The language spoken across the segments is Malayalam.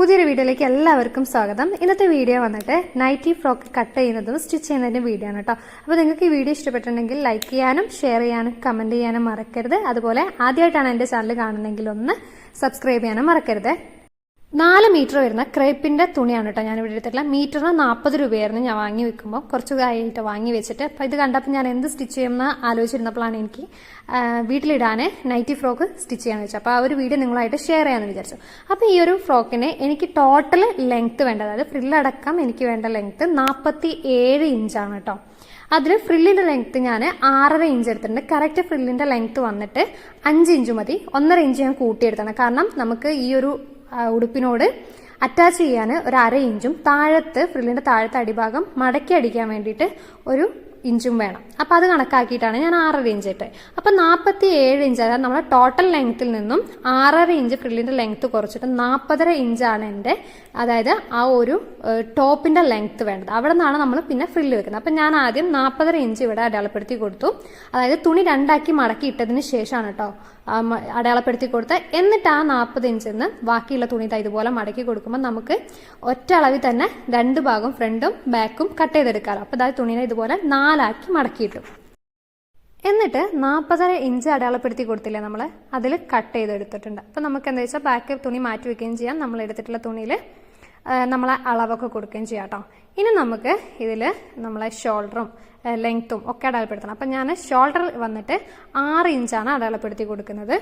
പുതിയൊരു വീഡിയോയിലേക്ക് എല്ലാവർക്കും സ്വാഗതം. ഇന്നത്തെ വീഡിയോ വന്നിട്ട് നൈറ്റി ഫ്രോക്ക് കട്ട് ചെയ്യുന്നതും സ്റ്റിച്ച് ചെയ്യുന്നതിന്റെ വീഡിയോ ആണ് കേട്ടോ അപ്പോൾ നിങ്ങൾക്ക് ഈ വീഡിയോ ഇഷ്ടപ്പെട്ടിട്ടുണ്ടെങ്കിൽ ലൈക്ക് ചെയ്യാനും ഷെയർ ചെയ്യാനും കമന്റ് ചെയ്യാനും മറക്കരുത്. അതുപോലെ ആദ്യമായിട്ടാണ് എന്റെ ചാനൽ കാണുന്നതെങ്കിൽ ഒന്ന് സബ്സ്ക്രൈബ് ചെയ്യാനും മറക്കരുത്. നാല് മീറ്റർ വരുന്ന ക്രേപ്പിന്റെ തുണിയാണ് കേട്ടോ ഞാൻ ഇവിടെ എടുത്തിട്ടുള്ള മീറ്ററിന് നാൽപ്പത് രൂപയായിരുന്നു ഞാൻ വാങ്ങി വെക്കുമ്പോൾ കുറച്ച് കാര്യമായിട്ട് വാങ്ങി വെച്ചിട്ട്. അപ്പോൾ ഇത് കണ്ടപ്പോൾ ഞാൻ എന്ത് സ്റ്റിച്ച് ചെയ്യുമെന്ന് ആലോചിച്ചിരുന്നപ്പോഴാണ് എനിക്ക് വീട്ടിലിടാൻ നൈറ്റി ഫ്രോക്ക് സ്റ്റിച്ച് ചെയ്യാൻ വെച്ചത്. അപ്പോൾ ആ ഒരു വീഡിയോ നിങ്ങളായിട്ട് ഷെയർ ചെയ്യാമെന്ന് വിചാരിച്ചു. അപ്പോൾ ഈ ഒരു ഫ്രോക്കിന് എനിക്ക് ടോട്ടൽ ലെങ്ത് വേണ്ട അതായത് ഫ്രില്ലടക്കം എനിക്ക് വേണ്ട ലെങ്ത് നാൽപ്പത്തി ഏഴ് ഇഞ്ചാണ് കേട്ടോ. അതിൽ ഫ്രില്ലിന്റെ ലെങ്ത് ഞാൻ ആറര ഇഞ്ച് എടുത്തിട്ടുണ്ട്. കറക്റ്റ് ഫ്രില്ലിന്റെ ലെങ്ത് വന്നിട്ട് അഞ്ച് ഇഞ്ച് മതി. ഒന്നര ഇഞ്ച് ഞാൻ കൂട്ടിയെടുത്താണ്. കാരണം നമുക്ക് ഈ ഒരു ഉടുപ്പിനോട് അറ്റാച്ച് ചെയ്യാൻ ഒരു അര ഇഞ്ചും താഴത്ത് ഫ്രില്ലിന്റെ താഴത്തെ അടിഭാഗം മടക്കി അടിക്കാൻ വേണ്ടിയിട്ട് ഒരു ഇഞ്ചും വേണം. അപ്പം അത് കണക്കാക്കിയിട്ടാണ് ഞാൻ ആറര ഇഞ്ച് ഇട്ട്. അപ്പം നാൽപ്പത്തി ഏഴ് ഇഞ്ച് അതായത് നമ്മുടെ ടോട്ടൽ ലെങ്ത്തിൽ നിന്നും ആറര ഇഞ്ച് ഫ്രില്ലിന്റെ ലെങ്ത്ത് കുറച്ചിട്ട് നാൽപ്പതര ഇഞ്ചാണ് എന്റെ അതായത് ആ ഒരു ടോപ്പിന്റെ ടോപ്പിന്റെ ലെങ്ത് വേണ്ടത്. അവിടെ നിന്നാണ് നമ്മൾ പിന്നെ ഫ്രില്ല് വെക്കുന്നത്. അപ്പം ഞാൻ ആദ്യം നാൽപ്പതര ഇഞ്ച് ഇവിടെ അടയാളപ്പെടുത്തി കൊടുത്തു. അതായത് തുണി രണ്ടാക്കി മടക്കി ഇട്ടതിന് ശേഷമാണ് കേട്ടോ അടയാളപ്പെടുത്തി കൊടുത്ത് എന്നിട്ട് ആ നാൽപ്പത് ഇഞ്ചിൽ നിന്ന് ബാക്കിയുള്ള തുണി ഇതുപോലെ മടക്കി കൊടുക്കുമ്പോൾ നമുക്ക് ഒറ്റ അളവിൽ തന്നെ രണ്ട് ഭാഗം ഫ്രണ്ടും ബാക്കും കട്ട് ചെയ്തെടുക്കാറ്. അപ്പോൾ അതായത് തുണിനെ ഇതുപോലെ നാലാക്കി മടക്കിയിട്ടു എന്നിട്ട് നാൽപ്പതര ഇഞ്ച് അടയാളപ്പെടുത്തി കൊടുത്തില്ലേ നമ്മൾ അതിൽ കട്ട് ചെയ്തെടുത്തിട്ടുണ്ട്. അപ്പം നമുക്ക് എന്താ വെച്ചാൽ ബാക്ക് തുണി മാറ്റി വെക്കുകയും ചെയ്യാം. നമ്മൾ എടുത്തിട്ടുള്ള തുണിയിൽ നമ്മളെ അളവൊക്കെ കൊടുക്കുകയും ചെയ്യാം കേട്ടോ ഇനി നമുക്ക് ഇതിൽ നമ്മളെ ഷോൾഡറും ലെങ്ത്തും ഒക്കെ അടയാളപ്പെടുത്തണം. അപ്പം ഞാൻ ഷോൾഡർ വന്നിട്ട് ആറ് ഇഞ്ചാണ് അടയാളപ്പെടുത്തി കൊടുക്കുന്നത്.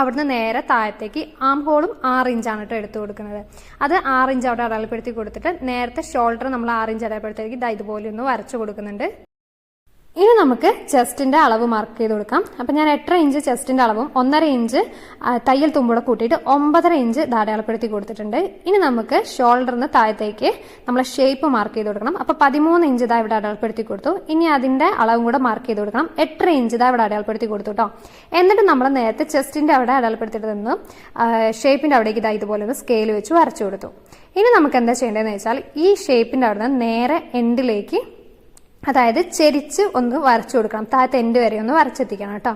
അവിടുന്ന് നേരെ താഴത്തേക്ക് ആം ഹോളും ആറ് ഇഞ്ചാണ് കേട്ടോ എടുത്തു കൊടുക്കുന്നത്. അത് ആറ് ഇഞ്ച് അവിടെ അടയാളപ്പെടുത്തി കൊടുത്തിട്ട് നേരത്തെ ഷോൾഡർ നമ്മൾ ആറ് ഇഞ്ച് അടയാളപ്പെടുത്തേക്ക് ഇതാ ഇതുപോലെ ഒന്ന് വരച്ചു കൊടുക്കുന്നുണ്ട്. ഇനി നമുക്ക് ചെസ്റ്റിന്റെ അളവ് മാർക്ക് ചെയ്ത് കൊടുക്കാം. അപ്പം ഞാൻ എട്ടര ഇഞ്ച് ചെസ്റ്റിന്റെ അളവും ഒന്നര ഇഞ്ച് തയ്യൽ തുമ്പൂടെ കൂട്ടിയിട്ട് ഒമ്പതര ഇഞ്ച് ധാരാളപ്പെടുത്തി കൊടുത്തിട്ടുണ്ട്. ഇനി നമുക്ക് ഷോൾഡറിന് താഴത്തേക്ക് നമ്മളെ ഷേപ്പ് മാർക്ക് ചെയ്ത് കൊടുക്കണം. അപ്പോൾ പതിമൂന്ന് ഇഞ്ച് ഇതാ ഇവിടെ അടയാളപ്പെടുത്തി കൊടുത്തു. ഇനി അതിന്റെ അളവും കൂടെ മാർക്ക് ചെയ്ത് കൊടുക്കണം. എട്ടര ഇഞ്ച് ഇതാ ഇവിടെ അടയാളപ്പെടുത്തി കൊടുത്തു കേട്ടോ എന്നിട്ട് നമ്മൾ നേരത്തെ ചെസ്റ്റിന്റെ അവിടെ അടയാളപ്പെടുത്തിയിട്ട് നിന്ന് ഷേപ്പിന്റെ അവിടേക്ക് ഇതാ ഇതുപോലെ ഒന്ന് സ്കെയിൽ വെച്ച് വരച്ചു കൊടുത്തു. ഇനി നമുക്ക് എന്താ ചെയ്യേണ്ടതെന്ന് വെച്ചാൽ ഈ ഷേപ്പിന്റെ അവിടെ നിന്ന് നേരെ എൻഡിലേക്ക് അതായത് ചെരിച്ച് ഒന്ന് വരച്ചു കൊടുക്കണം. താഴത്തെ എൻഡ് വരെ ഒന്ന് വരച്ചെത്തിക്കണം കേട്ടോ.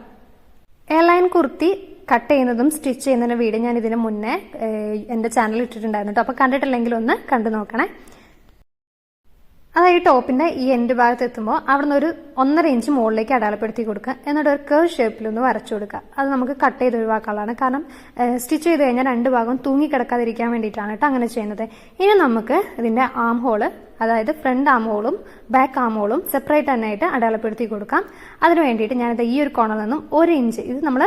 എയർലൈൻ കുർത്തി കട്ട് ചെയ്യുന്നതും സ്റ്റിച്ച് ചെയ്യുന്നതിന്റെ വീഡിയോ ഞാൻ ഇതിന് മുന്നേ എന്റെ ചാനലിൽ ഇട്ടിട്ടുണ്ടായിരുന്നു കേട്ടോ അപ്പോൾ കണ്ടിട്ടില്ലെങ്കിൽ ഒന്ന് കണ്ടു നോക്കണേ. അതായത് ടോപ്പിന്റെ ഈ എൻഡ് ഭാഗത്ത് എത്തുമ്പോൾ അവിടെ നിന്ന് ഒരു ഒന്നര ഇഞ്ച് മുകളിലേക്ക് അടയാളപ്പെടുത്തി കൊടുക്കുക. എന്നിട്ട് ഒരു കർവ് ഷേപ്പിൽ ഒന്ന് വരച്ചു കൊടുക്കുക. അത് നമുക്ക് കട്ട് ചെയ്ത് ഒഴിവാക്കാനുള്ളതാണ്. കാരണം സ്റ്റിച്ച് ചെയ്ത് കഴിഞ്ഞാൽ രണ്ട് ഭാഗം തൂങ്ങി കിടക്കാതിരിക്കാൻ വേണ്ടിയിട്ടാണ് കേട്ടോ അങ്ങനെ ചെയ്യുന്നത്. ഇനി നമുക്ക് ഇതിന്റെ ആം ഹോൾ അതായത് ഫ്രണ്ട് ആം ഹോളും ബാക്ക് ആം ഹോളും സെപ്പറേറ്റ് തന്നെയായിട്ട് അടയാളപ്പെടുത്തി കൊടുക്കാം. അതിന് വേണ്ടിയിട്ട് ഞാനിത് ഈ ഒരു കോണിൽ നിന്നും ഒരു ഇഞ്ച് ഇത് നമ്മൾ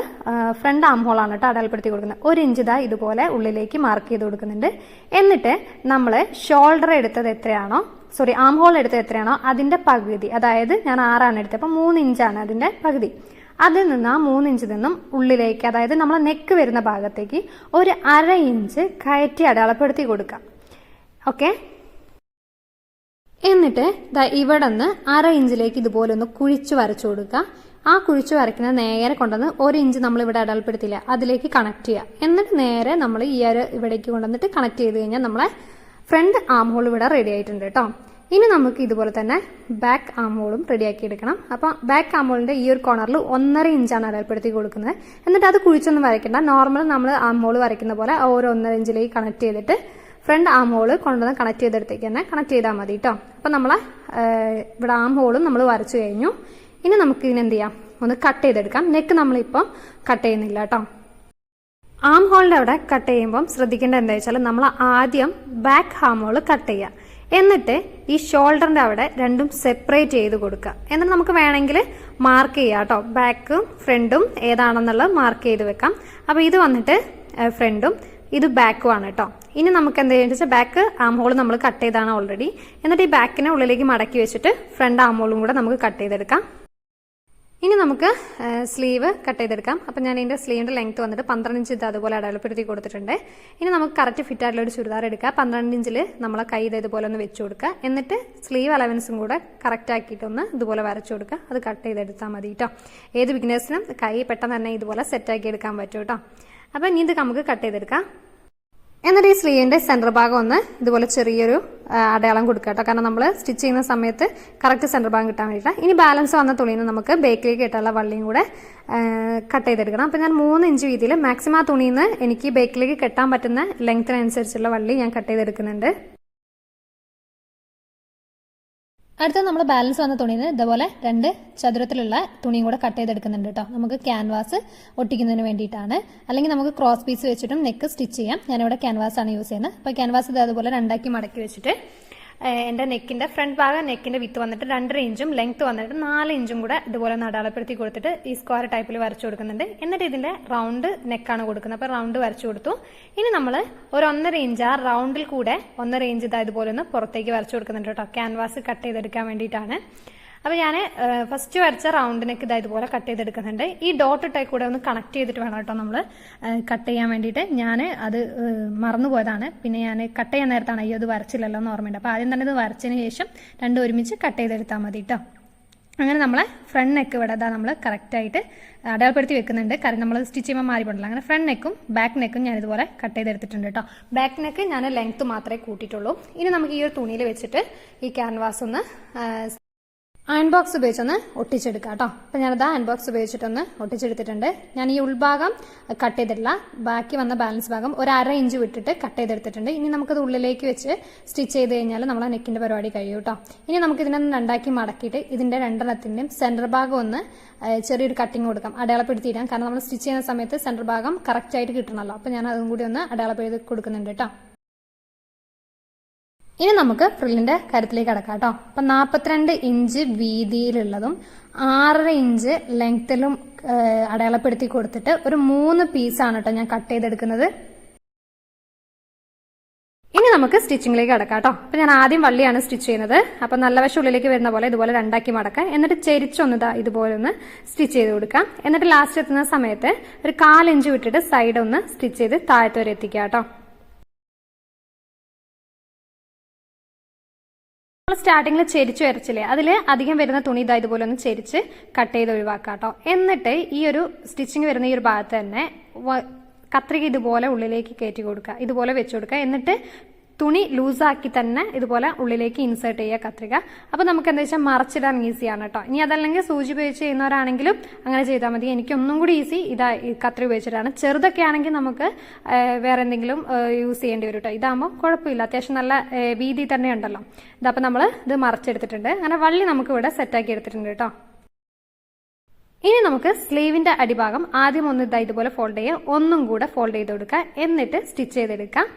ഫ്രണ്ട് ആം ഹോളാണ് കേട്ടോ അടയാളപ്പെടുത്തി കൊടുക്കുന്നത്. ഒരു ഇഞ്ച് ഇതാ ഇതുപോലെ ഉള്ളിലേക്ക് മാർക്ക് ചെയ്ത് കൊടുക്കുന്നുണ്ട്. എന്നിട്ട് നമ്മൾ ഷോൾഡർ എടുത്തത് എത്രയാണോ സോറി ആം ഹോൾ എടുത്തത് എത്രയാണോ അതിന്റെ പകുതി. അതായത് ഞാൻ ആറാണ് എടുത്തത്. അപ്പൊ മൂന്ന് ഇഞ്ചാണ് അതിന്റെ പകുതി. അതിൽ നിന്ന് ആ മൂന്ന് ഇഞ്ചിൽ നിന്നും ഉള്ളിലേക്ക് അതായത് നമ്മളെ നെക്ക് വരുന്ന ഭാഗത്തേക്ക് ഒരു അര ഇഞ്ച് കയറ്റി അടയാളപ്പെടുത്തി കൊടുക്കാം. ഓക്കെ എന്നിട്ട് ദാ ഇവിടെ നിന്ന് അര ഇഞ്ചിലേക്ക് ഇതുപോലെ ഒന്ന് കുഴിച്ചു വരച്ചു കൊടുക്കുക. ആ കുഴിച്ച് വരയ്ക്കുന്ന നേരെ കൊണ്ടുവന്ന് ഒരു ഇഞ്ച് നമ്മൾ ഇവിടെ അടയാളപ്പെടുത്തില്ല അതിലേക്ക് കണക്ട് ചെയ്യുക. എന്നിട്ട് നേരെ നമ്മൾ ഈ ഒരു ഇവിടേക്ക് കൊണ്ടുവന്നിട്ട് കണക്ട് ചെയ്ത് കഴിഞ്ഞാൽ നമ്മളെ ഫ്രണ്ട് ആം ഹോൾ ഇവിടെ റെഡി ആയിട്ടുണ്ട് കേട്ടോ ഇനി നമുക്ക് ഇതുപോലെ തന്നെ ബാക്ക് ആമോളും റെഡിയാക്കി എടുക്കണം അപ്പം ബാക്ക് ആമോളിന്റെ ഈ ഒരു കോർണറിൽ ഒന്നര ഇഞ്ചാണ് അടയാളപ്പെടുത്തി കൊടുക്കുന്നത്. എന്നിട്ട് അത് കുഴിച്ചൊന്നും വരയ്ക്കണ്ട. നോർമൽ നമ്മൾ ആമോൾ വരയ്ക്കുന്ന പോലെ ഓരോ ഒന്നര ഇഞ്ചിലേക്ക് കണക്ട് ചെയ്തിട്ട് ഫ്രണ്ട് ആം ഹോൾ കൊണ്ടുവന്ന് കണക്ട് ചെയ്തെടുത്തേക്ക് തന്നെ കണക്ട് ചെയ്താൽ മതി കേട്ടോ അപ്പം നമ്മളെ ഏഹ്, ഇവിടെ ആം ഹോളും നമ്മൾ വരച്ചു കഴിഞ്ഞു. ഇനി നമുക്ക് ഇതിനെന്ത് ചെയ്യാം ഒന്ന് കട്ട് ചെയ്തെടുക്കാം. നെക്ക് നമ്മളിപ്പം കട്ട് ചെയ്യുന്നില്ല കേട്ടോ ആം ഹോളിന്റെ അവിടെ കട്ട് ചെയ്യുമ്പം ശ്രദ്ധിക്കേണ്ടത് എന്താ വെച്ചാൽ നമ്മൾ ആദ്യം ബാക്ക് ആം ഹോൾ കട്ട് ചെയ്യുക എന്നിട്ട് ഈ ഷോൾഡറിന്റെ അവിടെ രണ്ടും സെപ്പറേറ്റ് ചെയ്ത് കൊടുക്കുക. എന്നിട്ട് നമുക്ക് വേണമെങ്കിൽ മാർക്ക് ചെയ്യാം കേട്ടോ. ബാക്കും ഫ്രണ്ടും ഏതാണെന്നുള്ളത് മാർക്ക് ചെയ്ത് വെക്കാം. അപ്പോൾ ഇത് വന്നിട്ട് ഫ്രണ്ടും ഇത് ബാക്കും ആണ് കേട്ടോ. ഇനി നമുക്ക് എന്താ ചെയ്യുന്നത് വെച്ചാൽ ബാക്ക് ആം ഹോൾ നമ്മൾ കട്ട് ചെയ്താണ് ഓൾറെഡി എന്നിട്ട് ഈ ബാക്കിനെ ഉള്ളിലേക്ക് മടക്കി വെച്ചിട്ട് ഫ്രണ്ട് ആം ഹോളും കൂടെ നമുക്ക് കട്ട് ചെയ്തെടുക്കാം. ഇനി നമുക്ക് സ്ലീവ് കട്ട് ചെയ്തെടുക്കാം. അപ്പം ഞാൻ ഇതിന്റെ സ്ലീവിന്റെ ലെങ്ത് വന്നിട്ട് പന്ത്രണ്ട് ഇഞ്ച് ഇത് അതുപോലെ അടയാളപ്പെടുത്തി കൊടുത്തിട്ടുണ്ട്. ഇനി നമുക്ക് കറക്റ്റ് ഫിറ്റ് ആയിട്ടുള്ള ഒരു ചുരിദാർ എടുക്കുക പന്ത്രണ്ട് ഇഞ്ചിൽ നമ്മളെ കൈ ഇത് ഇതുപോലെ ഒന്ന് വെച്ച് കൊടുക്കുക. എന്നിട്ട് സ്ലീവ് അലവൻസും കൂടെ കറക്റ്റ് ആക്കിയിട്ട് ഒന്ന് ഇതുപോലെ വരച്ചു കൊടുക്കുക. അത് കട്ട് ചെയ്തെടുത്താൽ മതി കേട്ടോ ഏത് ബിഗിനേഴ്സിനും കൈ പെട്ടെന്ന് തന്നെ ഇതുപോലെ സെറ്റാക്കി എടുക്കാൻ പറ്റും കേട്ടോ അപ്പം ഇനി ഇത് നമുക്ക് കട്ട് ചെയ്തെടുക്കാം. എന്നിട്ട് ഈ സ്ലീവിന്റെ സെന്റർ ഭാഗം ഒന്ന് ഇതുപോലെ ചെറിയൊരു അടയാളം കൊടുക്കുക കേട്ടോ. കാരണം നമ്മൾ സ്റ്റിച്ച് ചെയ്യുന്ന സമയത്ത് കറക്റ്റ് സെന്റർ ഭാഗം കിട്ടാൻ വേണ്ടിയിട്ട് ഇനി ബാലൻസ് വന്ന നിന്ന് നമുക്ക് ബേക്കിലേക്ക് ഇട്ടുള്ള വള്ളിയും കൂടെ കട്ട് ചെയ്തെടുക്കണം. അപ്പോൾ ഞാൻ മൂന്ന് ഇഞ്ച് വീതിയിൽ മാക്സിമം ആ തുണിയിൽ നിന്ന് എനിക്ക് ബേക്കിലേക്ക് കെട്ടാൻ പറ്റുന്ന ലെങ്ത്തിനനുസരിച്ചുള്ള വള്ളി ഞാൻ കട്ട് ചെയ്തെടുക്കുന്നുണ്ട്. അടുത്ത നമ്മൾ ബാലൻസ് വന്ന നിന്ന് ഇതുപോലെ രണ്ട് ചതുരത്തിലുള്ള തുണിയും കൂടെ കട്ട് ചെയ്തെടുക്കുന്നുണ്ട് കേട്ടോ നമുക്ക് ക്യാൻവാസ് ഒട്ടിക്കുന്നതിന് വേണ്ടിയിട്ടാണ്. അല്ലെങ്കിൽ നമുക്ക് ക്രോസ് പീസ് വെച്ചിട്ടും നെക്ക് സ്റ്റിച്ച് ചെയ്യാം. ഞാനിവിടെ ക്യാൻവാസ് ആണ് യൂസ് ചെയ്യുന്നത്. അപ്പോൾ ക്യാൻവാസ് ഇത് അതുപോലെ രണ്ടാക്കി മടക്കി വെച്ചിട്ട് എന്റെ നെക്കിന്റെ ഫ്രണ്ട് ഭാഗം നെക്കിന്റെ വിത്ത് വന്നിട്ട് രണ്ടര ഇഞ്ചും ലെങ്ത് വന്നിട്ട് നാല് ഇഞ്ചും കൂടെ ഇതുപോലെ നടാളപ്പെടുത്തി കൊടുത്തിട്ട് ഈ സ്ക്വയർ ടൈപ്പിൽ വരച്ചു കൊടുക്കുന്നുണ്ട്. എന്നിട്ട് ഇതിന്റെ റൗണ്ട് നെക്കാണ് കൊടുക്കുന്നത്. അപ്പോൾ റൗണ്ട് വരച്ചു കൊടുത്തു. ഇനി നമ്മൾ ഒരു ഒന്നര ഇഞ്ച് ആ റൗണ്ടിൽ കൂടെ ഒന്നര ഇഞ്ച് ഇതായതുപോലെ ഒന്ന് പുറത്തേക്ക് വരച്ചു കൊടുക്കുന്നുണ്ട് കേട്ടോ. ക്യാൻവാസ് കട്ട് ചെയ്തെടുക്കാൻ വേണ്ടിയിട്ടാണ്. അപ്പോൾ ഞാൻ ഫസ്റ്റ് വരച്ച റൗണ്ടിനൊക്കെ ഇതാ ഇതുപോലെ കട്ട് ചെയ്തെടുക്കുന്നുണ്ട്. ഈ ഡോട്ട് ഇട്ടായി കൂടെ ഒന്ന് കണക്ട് ചെയ്തിട്ട് വേണം കേട്ടോ നമ്മൾ കട്ട് ചെയ്യാൻ വേണ്ടിയിട്ട്. ഞാൻ അത് മറന്നുപോയതാണ്. മറന്നു പോയതാണ് പിന്നെ ഞാൻ കട്ട് ചെയ്യാൻ നേരത്താണ് അയ്യോ അത് വരച്ചില്ലല്ലോ എന്ന് ഓർമ്മയുണ്ട്. അപ്പോൾ ആദ്യം തന്നെ ഇത് വരച്ചതിന് ശേഷം രണ്ടും ഒരുമിച്ച് കട്ട് ചെയ്തെടുത്താൽ മതി കേട്ടോ അങ്ങനെ നമ്മളെ ഫ്രണ്ട് നെക്ക് ഇവിടെ ഇതാ നമ്മൾ കറക്റ്റായിട്ട് അടയാളപ്പെടുത്തി വെക്കുന്നുണ്ട്. കാരണം നമ്മൾ സ്റ്റിച്ച് ചെയ്യുമ്പോൾ മാറി പോകണ്ടല്ലോ. അങ്ങനെ ഫ്രണ്ട് നെക്കും ബാക്ക് നെക്കും ഞാൻ ഇതുപോലെ കട്ട് ചെയ്തെടുത്തിട്ടുണ്ട് കേട്ടോ ബാക്ക് നെക്ക് ഞാൻ ലെങ്ത് മാത്രമേ കൂട്ടിയിട്ടുള്ളൂ. ഇനി നമുക്ക് ഈ ഒരു തുണിയിൽ വെച്ചിട്ട് ഈ ക്യാൻവാസ് ഒന്ന് അയൺ ബോക്സ് ഉപയോഗിച്ചൊന്ന് ഒട്ടിച്ചെടുക്കാം കേട്ടോ. അപ്പം ഞാനത് അയൺ ബോക്സ് ഉപയോഗിച്ചിട്ടൊന്ന് ഒട്ടിച്ചെടുത്തിട്ടുണ്ട്. ഞാൻ ഈ ഉൾഭാഗം കട്ട് ചെയ്തിട്ടില്ല ബാക്കി വന്ന ബാലൻസ് ഭാഗം ഒരു അര ഇഞ്ച് വിട്ടിട്ട് കട്ട് ചെയ്തെടുത്തിട്ടുണ്ട്. ഇനി നമുക്കത് ഉള്ളിലേക്ക് വെച്ച് സ്റ്റിച്ച് ചെയ്ത് കഴിഞ്ഞാൽ നമ്മളെ നെക്കിന്റെ പരിപാടി കഴിയും കേട്ടോ. ഇനി നമുക്ക് ഇതിനൊന്ന് രണ്ടാക്കി മടക്കിയിട്ട് ഇതിന്റെ രണ്ടെണ്ണത്തിന്റെയും സെന്റർ ഭാഗം ഒന്ന് ചെറിയൊരു കട്ടിങ് കൊടുക്കാം. അടയാളപ്പെടുത്തിയിടാം. കാരണം നമ്മൾ സ്റ്റിച്ച് ചെയ്യുന്ന സമയത്ത് സെന്റർ ഭാഗം കറക്റ്റായിട്ട് കിട്ടണമല്ലോ. അപ്പം ഞാൻ അതും കൂടി ഒന്ന് അടയാളപ്പെടുത്തി കൊടുക്കുന്നുണ്ട് കേട്ടോ. ഇനി നമുക്ക് ഫ്രില്ലിന്റെ കാര്യത്തിലേക്ക് കടക്കാം കേട്ടോ അപ്പൊ നാൽപ്പത്തിരണ്ട് ഇഞ്ച് വീതിയിലുള്ളതും ആറര ഇഞ്ച് ലെങ്ത്തിലും അടയാളപ്പെടുത്തി കൊടുത്തിട്ട് ഒരു മൂന്ന് പീസാണ് കേട്ടോ ഞാൻ കട്ട് ചെയ്തെടുക്കുന്നത്. ഇനി നമുക്ക് സ്റ്റിച്ചിങ്ങിലേക്ക് കടക്കാം കേട്ടോ അപ്പൊ ഞാൻ ആദ്യം വള്ളിയാണ് സ്റ്റിച്ച് ചെയ്യുന്നത്. അപ്പൊ നല്ല വശം ഉള്ളിലേക്ക് വരുന്ന പോലെ ഇതുപോലെ രണ്ടാക്കി മടക്കാം. എന്നിട്ട് ചെരിച്ചൊന്ന് ഇതാ ഇതുപോലെ ഒന്ന് സ്റ്റിച്ച് ചെയ്ത് കൊടുക്കാം. എന്നിട്ട് ലാസ്റ്റ് എത്തുന്ന സമയത്ത് ഒരു കാലിഞ്ച് വിട്ടിട്ട് സൈഡ് ഒന്ന് സ്റ്റിച്ച് ചെയ്ത് താഴത്ത് വരെ എത്തിക്കാം കേട്ടോ നമ്മൾ സ്റ്റാർട്ടിങ്ങിൽ ചെരിച്ച് വരച്ചില്ലേ? അതിൽ അധികം വരുന്ന തുണി ഇതാ ഇതുപോലെ ഒന്ന് ചെരിച്ച് കട്ട് ചെയ്ത് ഒഴിവാക്കാം കേട്ടോ എന്നിട്ട് ഈ ഒരു സ്റ്റിച്ചിങ് വരുന്ന ഈ ഒരു ഭാഗത്ത് തന്നെ കത്രിക ഇതുപോലെ ഉള്ളിലേക്ക് കയറ്റി കൊടുക്കുക. ഇതുപോലെ വെച്ച് കൊടുക്കുക. എന്നിട്ട് തുണി ലൂസാക്കി തന്നെ ഇതുപോലെ ഉള്ളിലേക്ക് ഇൻസേർട്ട് ചെയ്യുക കത്രിക. അപ്പോൾ നമുക്ക് എന്താ വെച്ചാൽ മറച്ചിടാൻ ഈസിയാണ് കേട്ടോ ഇനി അതല്ലെങ്കിൽ സൂചി ഉപയോഗിച്ച് ചെയ്യുന്നവരാണെങ്കിലും അങ്ങനെ ചെയ്താൽ മതി. എനിക്കൊന്നും കൂടി ഈസി ഇതാ കത്രി ഉപയോഗിച്ചിട്ടാണ്. ചെറുതൊക്കെ ആണെങ്കിൽ നമുക്ക് വേറെ എന്തെങ്കിലും യൂസ് ചെയ്യേണ്ടി വരും കേട്ടോ ഇതാകുമ്പോൾ കുഴപ്പമില്ല. അത്യാവശ്യം നല്ല വീതി തന്നെ ഉണ്ടല്ലോ. ഇതപ്പോൾ നമ്മൾ ഇത് മറച്ചെടുത്തിട്ടുണ്ട്. അങ്ങനെ വള്ളി നമുക്ക് ഇവിടെ സെറ്റാക്കി എടുത്തിട്ടുണ്ട് കേട്ടോ ഇനി നമുക്ക് സ്ലീവിന്റെ അടിഭാഗം ആദ്യം ഒന്ന് ഇതാ ഇതുപോലെ ഫോൾഡ് ചെയ്യുക. ഒന്നും കൂടെ ഫോൾഡ് ചെയ്ത് കൊടുക്കുക. എന്നിട്ട് സ്റ്റിച്ച് ചെയ്തെടുക്കാം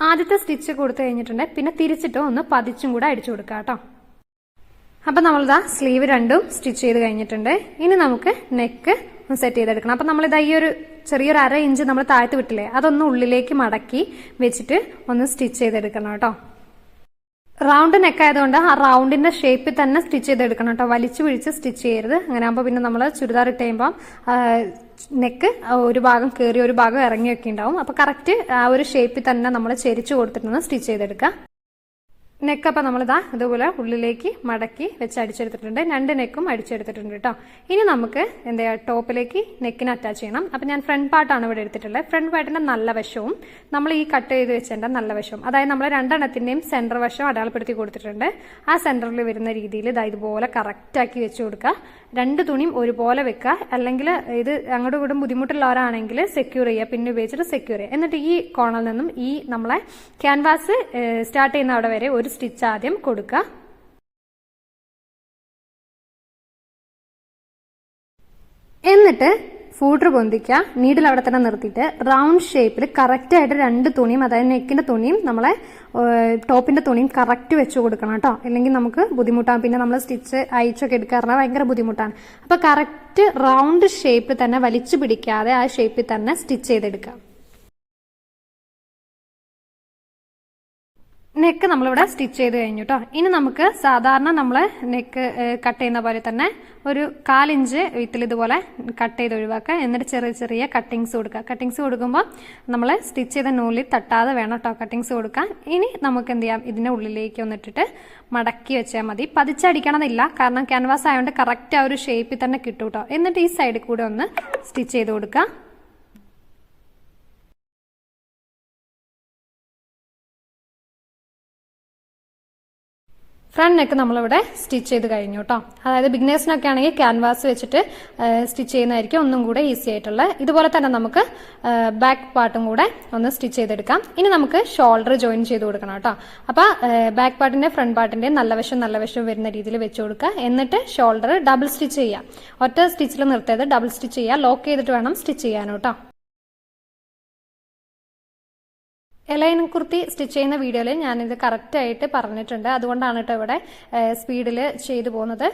ആദ്യത്തെ സ്റ്റിച്ച് കൊടുത്തു കഴിഞ്ഞിട്ടുണ്ട്. പിന്നെ തിരിച്ചിട്ട് ഒന്ന് പതിച്ചും കൂടെ അടിച്ചു കൊടുക്കാം കേട്ടോ. അപ്പം നമ്മളിതാ സ്ലീവ് രണ്ടും സ്റ്റിച്ച് ചെയ്ത് കഴിഞ്ഞിട്ടുണ്ട്. ഇനി നമുക്ക് നെക്ക് ഒന്ന് സെറ്റ് ചെയ്തെടുക്കണം. അപ്പം നമ്മളിതാ ഈ ഒരു ചെറിയൊരു അര ഇഞ്ച് നമ്മൾ താഴ്ത്ത് വിട്ടില്ലേ അതൊന്ന് ഉള്ളിലേക്ക് മടക്കി വെച്ചിട്ട് ഒന്ന് സ്റ്റിച്ച് ചെയ്തെടുക്കണം കേട്ടോ. റൗണ്ട് നെക്ക് ആയതുകൊണ്ട് ആ റൗണ്ടിന്റെ ഷേപ്പിൽ തന്നെ സ്റ്റിച്ച് ചെയ്തെടുക്കണം കേട്ടോ. വലിച്ചു പിഴിച്ച് സ്റ്റിച്ച് ചെയ്യരുത്. അങ്ങനെ ആകുമ്പോൾ പിന്നെ നമ്മൾ ചുരിദാർ ഇട്ട് കഴിയുമ്പം നെക്ക് ഒരു ഭാഗം കയറി ഒരു ഭാഗം ഇറങ്ങിയൊക്കെ ഉണ്ടാവും. അപ്പോൾ കറക്റ്റ് ആ ഒരു ഷേപ്പിൽ തന്നെ നമ്മൾ ചെരിച്ചു കൊടുത്തിട്ടൊന്ന് സ്റ്റിച്ച് ചെയ്തെടുക്കുക. നെക്ക് അപ്പം നമ്മളിതാ ഇതുപോലെ ഉള്ളിലേക്ക് മടക്കി വെച്ച് അടിച്ചെടുത്തിട്ടുണ്ട്. രണ്ട് നെക്കും അടിച്ചെടുത്തിട്ടുണ്ട് കേട്ടോ ഇനി നമുക്ക് എന്താ ടോപ്പിലേക്ക് നെക്കിന് അറ്റാച്ച് ചെയ്യണം. അപ്പം ഞാൻ ഫ്രണ്ട് പാർട്ടാണ് ഇവിടെ എടുത്തിട്ടുള്ളത്. ഫ്രണ്ട് പാർട്ടിന്റെ നല്ല വശവും നമ്മൾ ഈ കട്ട് ചെയ്ത് വെച്ചതിന്റെ നല്ല വശവും. അതായത് നമ്മൾ രണ്ടെണ്ണത്തിന്റെയും സെന്റർ വശം അടയാളപ്പെടുത്തി കൊടുത്തിട്ടുണ്ട്. ആ സെന്ററിൽ വരുന്ന രീതിയിൽ ഇതാ ഇതുപോലെ കറക്റ്റ് ആക്കി വെച്ച് കൊടുക്കുക. രണ്ട് തുണിയും ഒരുപോലെ വെക്കുക. അല്ലെങ്കിൽ ഇത് അങ്ങോട്ടും ഇങ്ങോട്ടും ബുദ്ധിമുട്ടുള്ളവരാണെങ്കിൽ സെക്യൂർ ചെയ്യുക. പിന്നെ ഉപയോഗിച്ചിട്ട് സെക്യൂർ ചെയ്യുക. എന്നിട്ട് ഈ കോണിൽ നിന്നും ഈ നമ്മളെ ക്യാൻവാസ് സ്റ്റാർട്ട് ചെയ്യുന്ന അവിടെ വരെ ഒരു സ്റ്റിച്ച് ആദ്യം കൊടുക്കുക എന്നിട്ട് ഫൂട്ടർ പൊന്തിക്കുക നീഡിൽ അവിടെ തന്നെ നിർത്തിയിട്ട് റൗണ്ട് ഷേപ്പിൽ കറക്റ്റ് ആയിട്ട് രണ്ട് തുണിയും അതായത് നെക്കിന്റെ തുണിയും നമ്മളെ ടോപ്പിന്റെ തുണിയും കറക്റ്റ് വെച്ച് കൊടുക്കണം കേട്ടോ. അല്ലെങ്കിൽ നമുക്ക് ബുദ്ധിമുട്ടാണ് പിന്നെ നമ്മൾ സ്റ്റിച്ച് അയച്ചൊക്കെ എടുക്കാറുണ്ട് ഭയങ്കര ബുദ്ധിമുട്ടാണ്. അപ്പൊ കറക്റ്റ് റൗണ്ട് ഷേപ്പിൽ തന്നെ വലിച്ചു പിടിക്കാതെ ആ ഷേപ്പിൽ തന്നെ സ്റ്റിച്ച് ചെയ്തെടുക്കുക നെക്ക് നമ്മളിവിടെ സ്റ്റിച്ച് ചെയ്ത് കഴിഞ്ഞു കേട്ടോ ഇനി നമുക്ക് സാധാരണ നമ്മൾ നെക്ക് കട്ട് ചെയ്യുന്ന പോലെ തന്നെ ഒരു കാലിഞ്ച് വിത്തിൽ ഇതുപോലെ കട്ട് ചെയ്ത് ഒഴിവാക്കുക. എന്നിട്ട് ചെറിയ ചെറിയ കട്ടിങ്സ് കൊടുക്കുക. കട്ടിങ്സ് കൊടുക്കുമ്പോൾ നമ്മൾ സ്റ്റിച്ച് ചെയ്ത നൂലിൽ തട്ടാതെ വേണം കേട്ടോ കട്ടിങ്സ് കൊടുക്കാൻ. ഇനി നമുക്ക് എന്ത് ചെയ്യാം? ഇതിന്റെ ഉള്ളിലേക്ക് ഒന്നിട്ടിട്ട് മടക്കി വെച്ചാൽ മതി. പതിച്ചടിക്കണമെന്നില്ല. കാരണം ക്യാൻവാസ് ആയതുകൊണ്ട് കറക്റ്റ് ആ ഒരു ഷേപ്പിൽ തന്നെ കിട്ടും കേട്ടോ എന്നിട്ട് ഈ സൈഡിൽ കൂടെ ഒന്ന് സ്റ്റിച്ച് ചെയ്ത് കൊടുക്കുക. ഫ്രണ്ട് നെക്ക് നമ്മളിവിടെ സ്റ്റിച്ച് ചെയ്ത് കഴിഞ്ഞു കേട്ടോ അതായത് ബിഗ്നേഴ്സിനൊക്കെ ആണെങ്കിൽ ക്യാൻവാസ് വെച്ചിട്ട് സ്റ്റിച്ച് ചെയ്യുന്നതായിരിക്കും ഒന്നും കൂടെ ഈസി ആയിട്ടുള്ളത് ഇതുപോലെ തന്നെ നമുക്ക് ബാക്ക് പാർട്ടും കൂടെ ഒന്ന് സ്റ്റിച്ച് ചെയ്തെടുക്കാം. ഇനി നമുക്ക് ഷോൾഡർ ജോയിൻ ചെയ്ത് കൊടുക്കണം കേട്ടോ അപ്പോൾ ബാക്ക് പാർട്ടിന്റെ ഫ്രണ്ട് പാർട്ടിന്റെ നല്ല വശം നല്ല വശം വരുന്ന രീതിയിൽ വെച്ച് കൊടുക്കുക. എന്നിട്ട് ഷോൾഡർ ഡബിൾ സ്റ്റിച്ച് ചെയ്യാം ഒറ്റ സ്റ്റിച്ചിൽ നിർത്തിയത് ഡബിൾ സ്റ്റിച്ച് ചെയ്യുക. ലോക്ക് ചെയ്തിട്ട് വേണം സ്റ്റിച്ച് ചെയ്യാനോ കേട്ടോ എലൈൻ കുർത്തി സ്റ്റിച്ച് ചെയ്യുന്ന വീഡിയോയിൽ ഞാനിത് കറക്റ്റായിട്ട് പറഞ്ഞിട്ടുണ്ട്. അതുകൊണ്ടാണ് കേട്ടോ ഇവിടെ സ്പീഡിൽ ചെയ്തു പോകുന്നത്.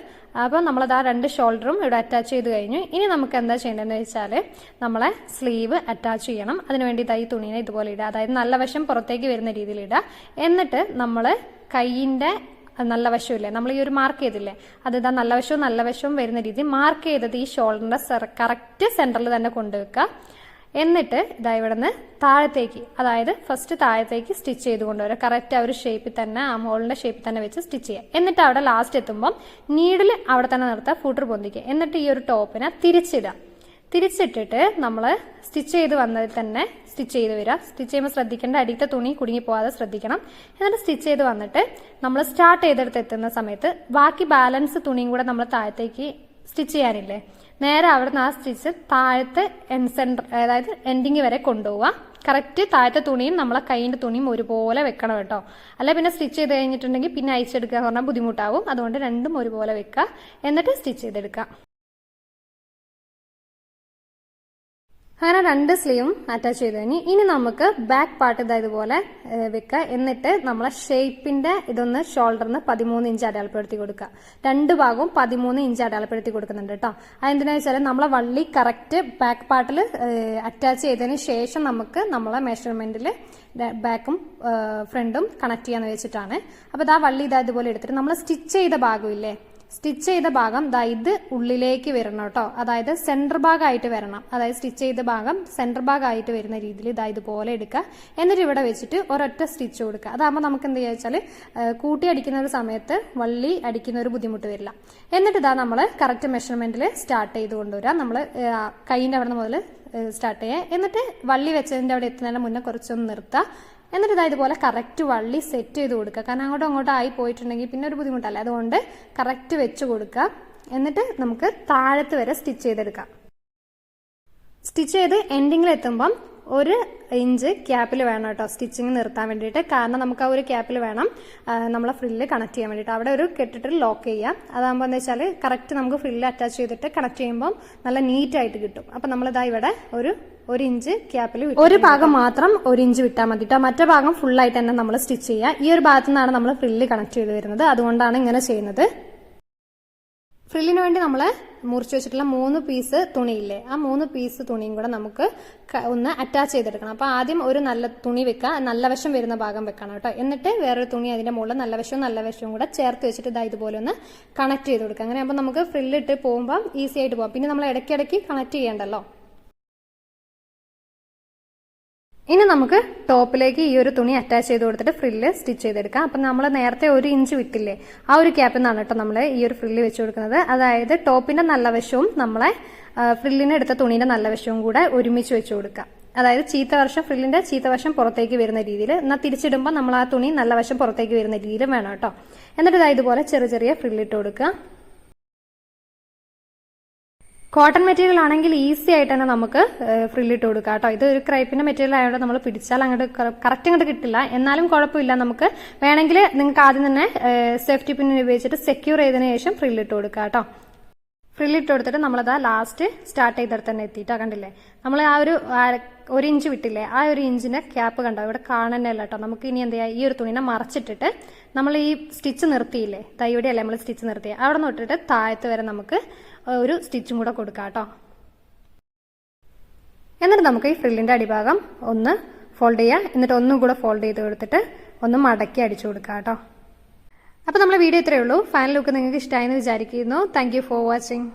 അപ്പോൾ നമ്മളത് ആ രണ്ട് ഷോൾഡറും ഇവിടെ അറ്റാച്ച് ചെയ്ത് കഴിഞ്ഞു. ഇനി നമുക്ക് എന്താ ചെയ്യേണ്ടതെന്ന് വെച്ചാൽ നമ്മളെ സ്ലീവ് അറ്റാച്ച് ചെയ്യണം. അതിനുവേണ്ടി ഈ തുണീനെ ഇതുപോലെ ഇടുക അതായത് നല്ല വശം പുറത്തേക്ക് വരുന്ന രീതിയിൽ ഇടുക എന്നിട്ട് നമ്മൾ കൈയിന്റെ നല്ല വശമില്ലേ? നമ്മൾ ഈ ഒരു മാർക്ക് ചെയ്തില്ലേ? അത് ഇതാ നല്ല വശവും നല്ല വശവും വരുന്ന രീതി മാർക്ക് ചെയ്തത് ഈ ഷോൾഡറിന്റെ കറക്റ്റ് സെന്ററിൽ തന്നെ കൊണ്ടുവെക്കുക എന്നിട്ട് ഇതാ ഇവിടെ നിന്ന് താഴത്തേക്ക് അതായത് ഫസ്റ്റ് താഴത്തേക്ക് സ്റ്റിച്ച് ചെയ്ത് കൊണ്ടുവരിക കറക്റ്റ് ആ ഒരു ഷേപ്പിൽ തന്നെ ആ മോളിന്റെ ഷേപ്പിൽ തന്നെ വെച്ച് സ്റ്റിച്ച് ചെയ്യുക എന്നിട്ട് അവിടെ ലാസ്റ്റ് എത്തുമ്പം നീഡിൽ അവിടെ തന്നെ നിർത്തുക ഫൂട്ടർ പൊന്തിക്കുക. എന്നിട്ട് ഈ ഒരു ടോപ്പിനെ തിരിച്ചിടുക. തിരിച്ചിട്ടിട്ട് നമ്മൾ സ്റ്റിച്ച് ചെയ്ത് വന്നതിൽ തന്നെ സ്റ്റിച്ച് ചെയ്ത് വരിക. സ്റ്റിച്ച് ചെയ്യുമ്പോൾ ശ്രദ്ധിക്കേണ്ട അടിയത്തെ തുണി കുടുങ്ങി പോകാതെ ശ്രദ്ധിക്കണം. എന്നിട്ട് സ്റ്റിച്ച് ചെയ്ത് വന്നിട്ട് നമ്മൾ സ്റ്റാർട്ട് ചെയ്തെടുത്ത് എത്തുന്ന സമയത്ത് ബാക്കി ബാലൻസ് തുണിയും കൂടെ നമ്മൾ താഴത്തേക്ക് സ്റ്റിച്ച് ചെയ്യാനില്ലേ? നേരെ അവിടുന്ന് ആ സ്റ്റിച്ച് താഴത്തെ എൻ സെന്റർ അതായത് എൻഡിങ് വരെ കൊണ്ടുപോവുക. കറക്റ്റ് താഴത്തെ തുണിയും നമ്മളെ കൈയിന്റെ തുണിയും ഒരുപോലെ വെക്കണം കേട്ടോ. അല്ല പിന്നെ സ്റ്റിച്ച് ചെയ്ത് കഴിഞ്ഞിട്ടുണ്ടെങ്കിൽ പിന്നെ അയച്ചെടുക്കുക എന്ന് പറഞ്ഞാൽ ബുദ്ധിമുട്ടാവും. അതുകൊണ്ട് രണ്ടും ഒരുപോലെ വെക്കുക. എന്നിട്ട് സ്റ്റിച്ച് ചെയ്തെടുക്കുക. അങ്ങനെ രണ്ട് സ്ലീവും അറ്റാച്ച് ചെയ്ത്. കഴിഞ്ഞ് ഇനി നമുക്ക് ബാക്ക് പാർട്ട് ഇതാ ഇതുപോലെ വെക്കുക എന്നിട്ട് നമ്മളെ ഷേപ്പിന്റെ ഇതൊന്ന് ഷോൾഡറിന് പതിമൂന്ന് ഇഞ്ച് അടയാളപ്പെടുത്തി കൊടുക്കുക രണ്ട് ഭാഗവും പതിമൂന്ന് ഇഞ്ച് അടയാളപ്പെടുത്തി കൊടുക്കുന്നുണ്ട് കേട്ടോ അതെന്തിനാ വെച്ചാൽ നമ്മളെ വള്ളി കറക്റ്റ് ബാക്ക് പാർട്ടിൽ അറ്റാച്ച് ചെയ്തതിന് ശേഷം നമുക്ക് നമ്മളെ മെഷർമെന്റിൽ ബാക്കും ഫ്രണ്ടും കണക്ട് ചെയ്യാന്ന് വെച്ചിട്ടാണ്. അപ്പോൾ ഇതാ വള്ളി ഇതാ ഇതുപോലെ എടുത്തിട്ട് നമ്മൾ സ്റ്റിച്ച് ചെയ്ത ഭാഗമില്ലേ? സ്റ്റിച്ച് ചെയ്ത ഭാഗം ദാ ഇത് ഉള്ളിലേക്ക് വരണം കേട്ടോ. അതായത് സെന്റർ ഭാഗമായിട്ട് വരണം. അതായത് സ്റ്റിച്ച് ചെയ്ത ഭാഗം സെന്റർ ഭാഗമായിട്ട് വരുന്ന രീതിയിൽ ഇതാ ഇതുപോലെ എടുക്കുക. എന്നിട്ട് ഇവിടെ വെച്ചിട്ട് ഒരൊറ്റ സ്റ്റിച്ച് കൊടുക്കുക. അതാകുമ്പോൾ നമുക്ക് എന്ത് ചെയ്യുക വെച്ചാൽ കൂട്ടി അടിക്കുന്ന ഒരു സമയത്ത് വള്ളി അടിക്കുന്ന ഒരു ബുദ്ധിമുട്ട് വരില്ല. എന്നിട്ട് ഇതാ നമ്മൾ കറക്റ്റ് മെഷർമെന്റിൽ സ്റ്റാർട്ട് ചെയ്ത് കൊണ്ടുവരാം നമ്മൾ കൈയിന്റെ അവിടെ മുതൽ സ്റ്റാർട്ട് ചെയ്യുക. എന്നിട്ട് വള്ളി വെച്ചതിന്റെ അവിടെ എത്തുന്നതിന് മുന്നേ കുറച്ചൊന്ന് നിർത്തുക. എന്നിട്ട് ഇതാ ഇതുപോലെ കറക്റ്റ് വള്ളി സെറ്റ് ചെയ്ത് കൊടുക്കുക. കാരണം അങ്ങോട്ടും അങ്ങോട്ടും ആയി പോയിട്ടുണ്ടെങ്കിൽ പിന്നെ ഒരു ബുദ്ധിമുട്ടല്ല. അതുകൊണ്ട് കറക്റ്റ് വെച്ച് കൊടുക്കുക. എന്നിട്ട് നമുക്ക് താഴത്ത് വരെ സ്റ്റിച്ച് ചെയ്തെടുക്കാം. സ്റ്റിച്ച് ചെയ്ത് എൻഡിങ്ങിൽ എത്തുമ്പം ഒരു ഇഞ്ച് ക്യാപ്പിൽ വേണം കേട്ടോ. സ്റ്റിച്ചിങ് നിർത്താൻ വേണ്ടിയിട്ട്. കാരണം നമുക്ക് ആ ഒരു ക്യാപ്പിൽ വേണം നമ്മളെ ഫ്രില്ല് കണക്ട് ചെയ്യാൻ വേണ്ടിയിട്ട്. അവിടെ ഒരു കെട്ടിട്ട് ലോക്ക് ചെയ്യാം. അതാകുമ്പോൾ എന്താ വെച്ചാൽ കറക്റ്റ് നമുക്ക് ഫ്രില്ല് അറ്റാച്ച് ചെയ്തിട്ട് കണക്ട് ചെയ്യുമ്പോൾ നല്ല നീറ്റായിട്ട് കിട്ടും. അപ്പം നമ്മളിതാ ഇവിടെ ഒരു ഒരു ഇഞ്ച് ക്യാപ്പിൽ വിട്ടു ഒരു ഭാഗം മാത്രം ഒരു ഇഞ്ച് വിട്ടാൽ മതി കേട്ടോ മറ്റേ ഭാഗം ഫുള്ളായിട്ട് തന്നെ നമ്മൾ സ്റ്റിച്ച് ചെയ്യുക ഈ ഒരു ഭാഗത്തു നിന്നാണ് നമ്മൾ ഫ്രില്ല് കണക്ട് ചെയ്ത് വരുന്നത്. അതുകൊണ്ടാണ് ഇങ്ങനെ ചെയ്യുന്നത്. ഫ്രില്ലിന് വേണ്ടി നമ്മൾ മുറിച്ചു വെച്ചിട്ടുള്ള മൂന്ന് പീസ് തുണിയില്ലേ ആ മൂന്ന് പീസ് തുണിയും കൂടെ നമുക്ക് ഒന്ന് അറ്റാച്ച് ചെയ്തെടുക്കണം. അപ്പോൾ ആദ്യം ഒരു നല്ല തുണി വെക്കുക നല്ല വശം വരുന്ന ഭാഗം വെക്കണം കേട്ടോ. എന്നിട്ട് വേറൊരു തുണി അതിന്റെ മുകളിൽ നല്ല വശവും നല്ല വശവും കൂടെ ചേർത്ത് വെച്ചിട്ട് ഇതാ ഇതുപോലെ ഒന്ന് കണക്ട് ചെയ്ത് കൊടുക്കുക. അങ്ങനെ ആകുമ്പോൾ നമുക്ക് ഫ്രില്ലിട്ട് പോകുമ്പോൾ ഈസി ആയിട്ട് പോകാം പിന്നെ നമ്മൾ ഇടയ്ക്കിടയ്ക്ക് കണക്ട് ചെയ്യണ്ടല്ലോ. ഇനി നമുക്ക് ടോപ്പിലേക്ക് ഈ ഒരു തുണി അറ്റാച്ച് ചെയ്ത് കൊടുത്തിട്ട് ഫ്രില്ല് സ്റ്റിച്ച് ചെയ്തെടുക്കാം. അപ്പം നമ്മൾ നേരത്തെ ഒരു ഇഞ്ച് വിട്ടില്ലേ ആ ഒരു ക്യാപ്പിൽ നിന്നാണ് കേട്ടോ നമ്മൾ ഈ ഒരു ഫ്രില്ല് വെച്ച് കൊടുക്കുന്നത്. അതായത് ടോപ്പിന്റെ നല്ല വശവും നമ്മളെ ഫ്രില്ലിന് എടുത്ത തുണീന്റെ നല്ല വശവും കൂടെ ഒരുമിച്ച് വെച്ച് കൊടുക്കുക അതായത് ചീത്ത വർഷം ഫ്രില്ലിന്റെ ചീത്ത വശം പുറത്തേക്ക് വരുന്ന രീതിയിൽ എന്നാൽ തിരിച്ചിടുമ്പോൾ നമ്മൾ ആ തുണി നല്ല വശം പുറത്തേക്ക് വരുന്ന രീതിയിലും വേണം കേട്ടോ എന്നിട്ട് ഇതുപോലെ ചെറിയ ചെറിയ ഫ്രില്ലിട്ട് കൊടുക്കുക. കോട്ടൺ മെറ്റീരിയൽ ആണെങ്കിൽ ഈസി ആയിട്ട് തന്നെ നമുക്ക് ഫ്രില്ലിട്ട് കൊടുക്കാം കേട്ടോ. ഇത് ഒരു ക്രൈപ്പിന്റെ മെറ്റീരിയൽ ആയതുകൊണ്ട് നമ്മൾ പിടിച്ചാൽ അങ്ങോട്ട് കറക്റ്റ് അങ്ങോട്ട് കിട്ടില്ല. എന്നാലും കുഴപ്പമില്ല നമുക്ക്. വേണമെങ്കിൽ നിങ്ങൾക്ക് ആദ്യം തന്നെ സേഫ്റ്റി പിൻ ഉപയോഗിച്ചിട്ട് സെക്യൂർ ചെയ്തതിനു ശേഷം ഫ്രില്ലിട്ട് കൊടുക്കാം കേട്ടോ. ഫ്രില്ലിട്ട് കൊടുത്തിട്ട് നമ്മളത് ലാസ്റ്റ് സ്റ്റാർട്ട് ചെയ്തിടത്ത് തന്നെ എത്തിയിട്ടാ കണ്ടില്ലേ? നമ്മൾ ആ ഒരു ഒരു ഇഞ്ച് വിട്ടില്ലേ? ആ ഒരു ഇഞ്ചിന്റെ ക്യാപ്പ് കണ്ടോ? ഇവിടെ കാണാനല്ല കേട്ടോ. നമുക്ക് ഇനി എന്ത് ചെയ്യാം? ഈ ഒരു തുണിനെ മറച്ചിട്ടിട്ട് നമ്മൾ ഈ സ്റ്റിച്ച് നിർത്തിയില്ലേ? തൈയുടെയല്ലേ നമ്മൾ സ്റ്റിച്ച് നിർത്തിയേ? അവിടെ നിന്ന് ഇട്ടിട്ട് താഴത്ത് വരെ നമുക്ക് ഒരു സ്റ്റിച്ചും കൂടെ കൊടുക്കാം കേട്ടോ. എന്നിട്ട് നമുക്ക് ഈ ഫ്രില്ലിന്റെ അടിഭാഗം ഒന്ന് ഫോൾഡ് ചെയ്യാം. എന്നിട്ട് ഒന്നും കൂടെ ഫോൾഡ് ചെയ്ത് കൊടുത്തിട്ട് ഒന്ന് മടക്കി അടിച്ചു കൊടുക്കാം കേട്ടോ. അപ്പോൾ നമ്മുടെ വീഡിയോ ഇത്രയേ ഉള്ളൂ. ഫൈനൽ ലുക്ക് നിങ്ങൾക്ക് ഇഷ്ടമായെന്ന് വിചാരിക്കുന്നു. Thank for watching